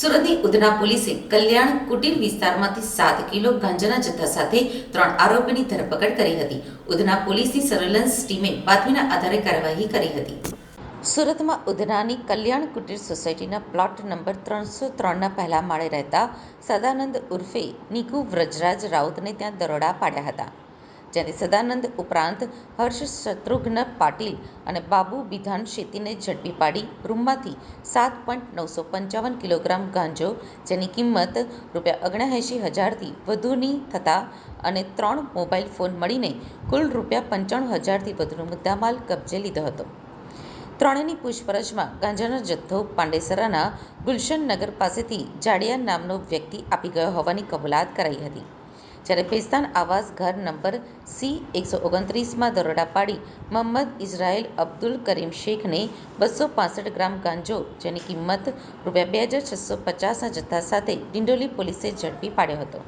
સુરતની ઉધના પોલીસે કલ્યાણ કુટીર વિસ્તારમાંથી સાત કિલો ગાંજાના જથ્થા સાથે ત્રણ આરોપીની ધરપકડ કરી હતી. ઉધના પોલીસની સર્વેલન્સ ટીમે બાતમીના આધારે કાર્યવાહી કરી હતી. સુરતમાં ઉધનાની કલ્યાણ કુટીર સોસાયટીના પ્લોટ નંબર ત્રણસો ત્રણના પહેલા માળે રહેતા સદાનંદ ઉર્ફે નિકુ વ્રજરાજ રાઉતને ત્યાં દરોડા પાડ્યા હતા. જેથી સદાનંદ ઉપરાંત હર્ષ શત્રુઘ્ન પાટીલ અને બાબુ બિધાન શેતીને ઝડપી પાડી રૂમમાંથી સાત પોઈન્ટ નવસો પંચાવન કિલોગ્રામ ગાંજો, જેની કિંમત રૂપિયા ઓગણએંશી હજારથી વધુની થતા અને ત્રણ મોબાઈલ ફોન મળીને કુલ રૂપિયા પંચાણું હજારથી વધુનો મુદ્દામાલ કબજે લીધો હતો. ત્રણેયની પૂછપરછમાં ગાંજાનો જથ્થો પાંડેસરાના ગુલશન નગર પાસેથી જાડિયા નામનો વ્યક્તિ આપી ગયો હોવાની કબૂલાત કરાઈ હતી. જ્યારે પેસ્તાન આવાસ ઘર નંબર સી એકસો ઓગણત્રીસમાં દરોડા પાડી. મહંમદ ઇઝરાયેલ અબ્દુલ કરીમ શેખને બસો પાસઠ ગ્રામ ગાંજો જેની કિંમત રૂપિયા બે હજાર છસો પચાસના જથ્થા સાથે ડિંડોલી પોલીસે ઝડપી પાડ્યો હતો.